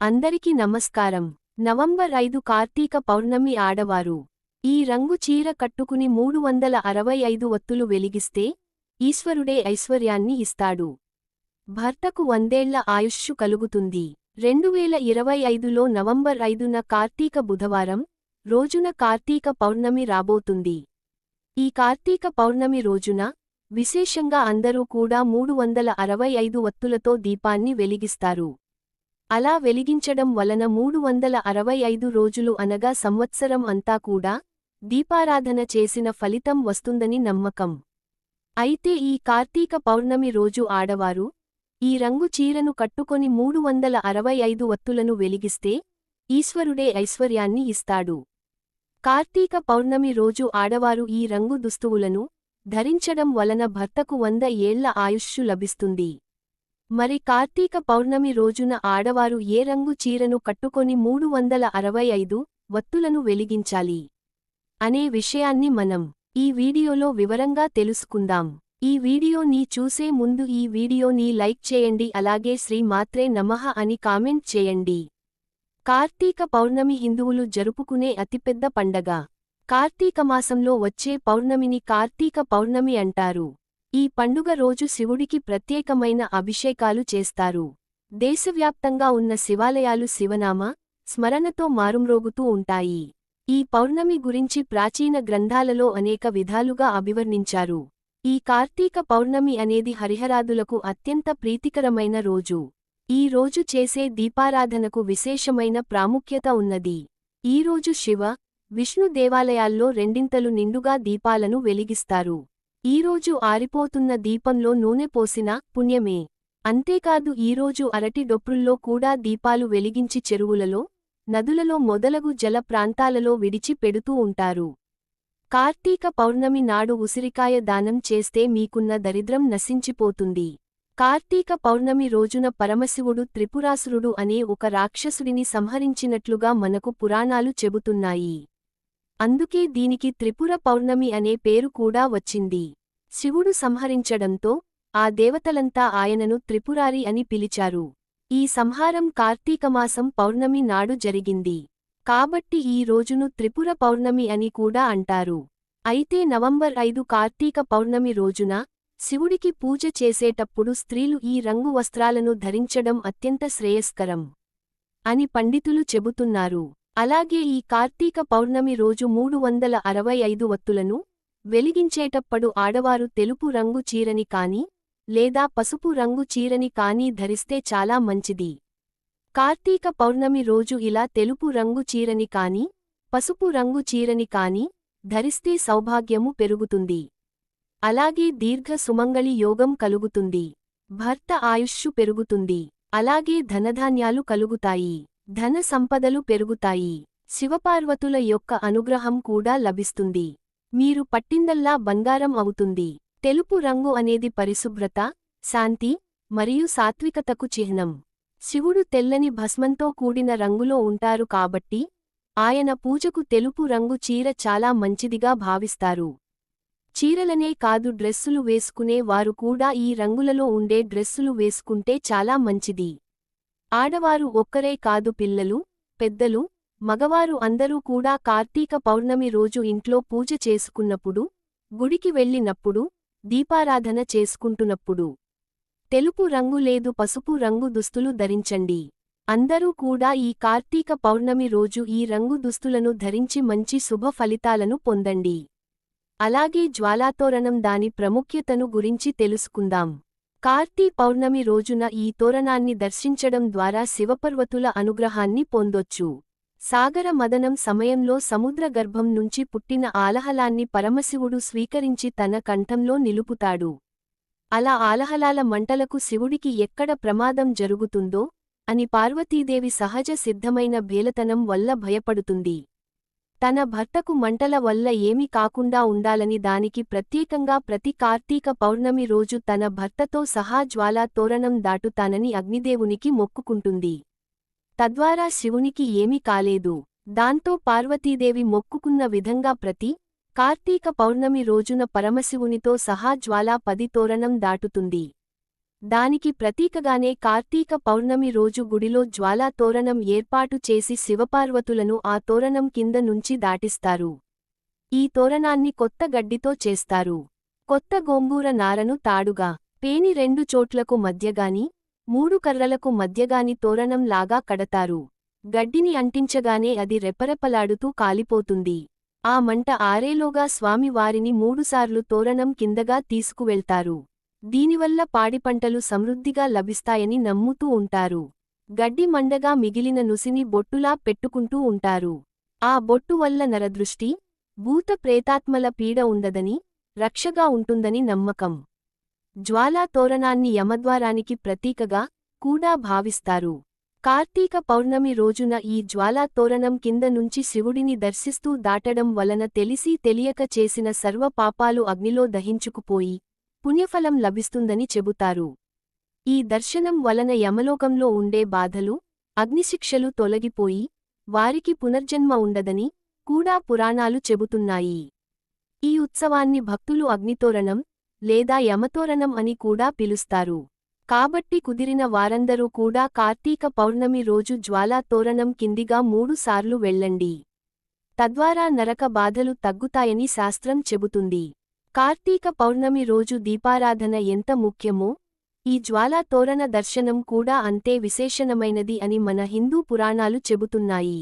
అందరికీ నమస్కారం. నవంబర్ ఐదు కార్తీక పౌర్ణమి ఆడవారు. ఈ రంగు చీర కట్టుకుని మూడు వందల అరవై ఐదు ఒత్తులు వెలిగిస్తే ఈశ్వరుడే ఐశ్వర్యాన్ని ఇస్తాడు. భర్తకు వందేళ్ళ ఆయుష్షు కలుగుతుంది. రెండువేల ఇరవై ఐదులో నవంబర్ ఐదున కార్తీక బుధవారం రోజున కార్తీక పౌర్ణమి రాబోతుంది. ఈ కార్తీక పౌర్ణమి రోజున విశేషంగా అందరూ కూడా మూడు వందల అరవై ఐదు వత్తులతో దీపాన్ని వెలిగిస్తారు. అలా వెలిగించడం వలన మూడు వందల అరవై ఐదు రోజులు అనగా సంవత్సరం అంతా కూడా దీపారాధన చేసిన ఫలితం వస్తుందని నమ్మకం. అయితే ఈ కార్తీక పౌర్ణమి రోజు ఆడవారు ఈ రంగు చీరను కట్టుకొని మూడు వందల అరవై ఐదు వత్తులను వెలిగిస్తే ఈశ్వరుడే ఐశ్వర్యాన్ని ఇస్తాడు. కార్తీక పౌర్ణమి రోజు ఆడవారు ఈ రంగు దుస్తువులను ధరించడం వలన భర్తకు వంద ఏళ్ళ ఆయుష్షు లభిస్తుంది. మరి కార్తీక పౌర్ణమి రోజున ఆడవారు ఏ రంగు చీరను కట్టుకొని మూడు వందల అరవై ఐదు వత్తులను వెలిగించాలి అనే విషయాన్ని మనం ఈ వీడియోలో వివరంగా తెలుసుకుందాం. ఈ వీడియోని చూసే ముందు ఈ వీడియోని లైక్ చేయండి అలాగే శ్రీ మాత్రే నమః అని కామెంట్ చేయండి. కార్తీక పౌర్ణమి హిందువులు జరుపుకునే అతిపెద్ద పండగ. కార్తీక మాసంలో వచ్చే పౌర్ణమిని కార్తీక పౌర్ణమి అంటారు. ఈ పండుగ రోజు శివుడికి ప్రత్యేకమైన అభిషేకాలు చేస్తారు. దేశవ్యాప్తంగా ఉన్న శివాలయాలు శివనామ స్మరణతో మారుమ్రోగుతూ ఉంటాయి. ఈ పౌర్ణమి గురించి ప్రాచీన గ్రంథాలలో అనేక విధాలుగా అభివర్ణించారు. ఈ కార్తీక పౌర్ణమి అనేది హరిహరాదులకు అత్యంత ప్రీతికరమైన రోజు. ఈ రోజు చేసే దీపారాధనకు విశేషమైన ప్రాముఖ్యత ఉన్నది. ఈ రోజు శివ విష్ణు దేవాలయాల్లో రెండింతలు నిండుగా దీపాలను వెలిగిస్తారు. ఈరోజు ఆరిపోతున్న దీపంలో నూనె పోసినా పుణ్యమే. అంతేకాదు ఈరోజు అరటి డొప్రుల్లో కూడా దీపాలు వెలిగించి చెరువులలో నదులలో మొదలగు జల ప్రాంతాలలో విడిచి పెడుతూ ఉంటారు. కార్తీక పౌర్ణమి నాడు ఉసిరికాయ దానం చేస్తే మీకున్న దరిద్రం నశించిపోతుంది. కార్తీక పౌర్ణమి రోజున పరమశివుడు త్రిపురాసురుడు అనే ఒక రాక్షసుడిని సంహరించినట్లుగా మనకు పురాణాలు చెబుతున్నాయి. అందుకే దీనికి త్రిపుర పౌర్ణమి అనే పేరు కూడా వచ్చింది. శివుడు సంహరించడంతో ఆ దేవతలంతా ఆయనను త్రిపురారి అని పిలిచారు. ఈ సంహారం కార్తీకమాసం పౌర్ణమి నాడు జరిగింది. కాబట్టి ఈ రోజును త్రిపుర పౌర్ణమి అని కూడా అంటారు. అయితే నవంబర్ ఐదు కార్తీక పౌర్ణమి రోజున శివుడికి పూజ చేసేటప్పుడు స్త్రీలు ఈ రంగు వస్త్రాలను ధరించడం అత్యంత శ్రేయస్కరం అని పండితులు చెబుతున్నారు. అలాగే ఈ కార్తీక పౌర్ణమి రోజు మూడు వందల అరవై ఐదు వత్తులను వెలిగించేటప్పుడు ఆడవారు తెలుపు రంగు చీరని కాని లేదా పసుపు రంగు చీరని కానీ ధరిస్తే చాలా మంచిది. కార్తీక పౌర్ణమి రోజు ఇలా తెలుపు రంగు చీరని కాని పసుపు రంగు చీరని కాని ధరిస్తే సౌభాగ్యము పెరుగుతుంది. అలాగే దీర్ఘ సుమంగళి యోగం కలుగుతుంది. భర్త ఆయుష్షు పెరుగుతుంది. అలాగే ధనధాన్యాలు కలుగుతాయి. ధన సంపదలు పెరుగుతాయి. శివపార్వతుల యొక్క అనుగ్రహం కూడా లభిస్తుంది. మీరు పట్టిందల్లా బంగారం అవుతుంది. తెలుపు రంగు అనేది పరిశుభ్రత శాంతి మరియు సాత్వికతకు చిహ్నం. శివుడు తెల్లని భస్మంతో కూడిన రంగులో ఉంటారు కాబట్టి ఆయన పూజకు తెలుపు రంగు చీర చాలా మంచిదిగా భావిస్తారు. చీరలనే కాదు డ్రెస్సులు వేసుకునే వారు కూడా ఈ రంగులలో ఉండే డ్రెస్సులు వేసుకుంటే చాలా మంచిది. ఆడవారు ఒక్కరే కాదు పిల్లలు పెద్దలు మగవారు అందరూ కూడా కార్తీక పౌర్ణమి రోజు ఇంట్లో పూజ చేసుకున్నప్పుడు గుడికి వెళ్ళినప్పుడు దీపారాధన చేసుకుంటున్నప్పుడు. తెలుపు రంగు లేదు పసుపు రంగు దుస్తులు ధరించండి. అందరూ కూడా ఈ కార్తీక పౌర్ణమి రోజు ఈ రంగు దుస్తులను ధరించి మంచి శుభ ఫలితాలను పొందండి. అలాగే జ్వాలాతోరణం దాని ప్రాముఖ్యతను గురించి తెలుసుకుందాం. కార్తీ పౌర్ణమి రోజున ఈ తోరణాన్ని దర్శించడం ద్వారా శివపర్వతుల అనుగ్రహాన్ని పొందొచ్చు. సాగర మదనం సమయంలో సముద్ర గర్భం నుంచి పుట్టిన ఆలహలాన్ని పరమశివుడు స్వీకరించి తన కంఠంలో నిలుపుతాడు. అలా ఆలహలాల మంటలకు శివుడికి ఎక్కడ ప్రమాదం జరుగుతుందో అని పార్వతీదేవి సహజ సిద్ధమైన భేలతనం వల్ల భయపడుతుంది. తన భర్తకు మంటల వల్ల ఏమీ కాకుండా ఉండాలని దానికి ప్రత్యేకంగా ప్రతి కార్తీక పౌర్ణమి రోజు తన భర్తతో సహా జ్వాలా తోరణం దాటుతానని అగ్నిదేవునికి మొక్కుకుంటుంది. తద్వారా శివునికి ఏమీ కాలేదు. దాంతో పార్వతీదేవి మొక్కుకున్న విధంగా ప్రతి కార్తీక పౌర్ణమి రోజున పరమశివునితో సహా జ్వాలా పది తోరణం దాటుతుంది. దానికి ప్రతీకగానే కార్తీక పౌర్ణమి రోజు గుడిలో జ్వాలా తోరణం ఏర్పాటు చేసి శివపార్వతులను ఆ తోరణం కింద నుంచి దాటిస్తారు. ఈ తోరణాన్ని కొత్త గడ్డితో చేస్తారు. కొత్త గోంగూర నారను తాడుగా పేని రెండు చోట్లకు మధ్యగాని మూడు కర్రలకు మధ్యగాని తోరణం లాగా కడతారు. గడ్డిని అంటించగానే అది రెపరెపలాడుతూ కాలిపోతుంది. ఆ మంట ఆరేలోగా స్వామివారిని మూడుసార్లు తోరణం కిందగా తీసుకువెళ్తారు. దీనివల్ల పాడిపంటలు సమృద్ధిగా లభిస్తాయని నమ్ముతూ ఉంటారు. గడ్డి మండగా మిగిలిన నుసిని బొట్టులా పెట్టుకుంటూ ఉంటారు. ఆ బొట్టు వల్ల నరదృష్టి భూత ప్రేతాత్మల పీడ ఉండదని రక్షగా ఉంటుందని నమ్మకం. జ్వాలా తోరణాన్ని యమద్వారానికి ప్రతీకగా కూడా భావిస్తారు. కార్తీక పౌర్ణమి రోజున ఈ జ్వాలా తోరణం కింద నుంచి శివుడిని దర్శిస్తూ దాటడం వలన తెలిసి తెలియక చేసిన సర్వ పాపాలు అగ్నిలో దహించుకుపోయి పుణ్యఫలం లభిస్తుందని చెబుతారు. ఈ దర్శనం వలన యమలోకంలో ఉండే బాధలు అగ్నిశిక్షలు తొలగిపోయి వారికి పునర్జన్మ ఉండదని కూడా పురాణాలు చెబుతున్నాయి. ఈ ఉత్సవాన్ని భక్తులు అగ్నితోరణం లేదా యమతోరణం అని కూడా పిలుస్తారు. కాబట్టి కుదిరిన వారందరూ కూడా కార్తీక పౌర్ణమి రోజు జ్వాలా తోరణం కిందిగా మూడుసార్లు వెళ్ళండి. తద్వారా నరక బాధలు తగ్గుతాయని శాస్త్రం చెబుతుంది. కార్తీక పౌర్ణమి రోజు దీపారాధన ఎంత ముఖ్యమో ఈ జ్వాలా తోరణ దర్శనం కూడా అంతే విశేషణమైనది అని మన హిందూ పురాణాలు చెబుతున్నాయి.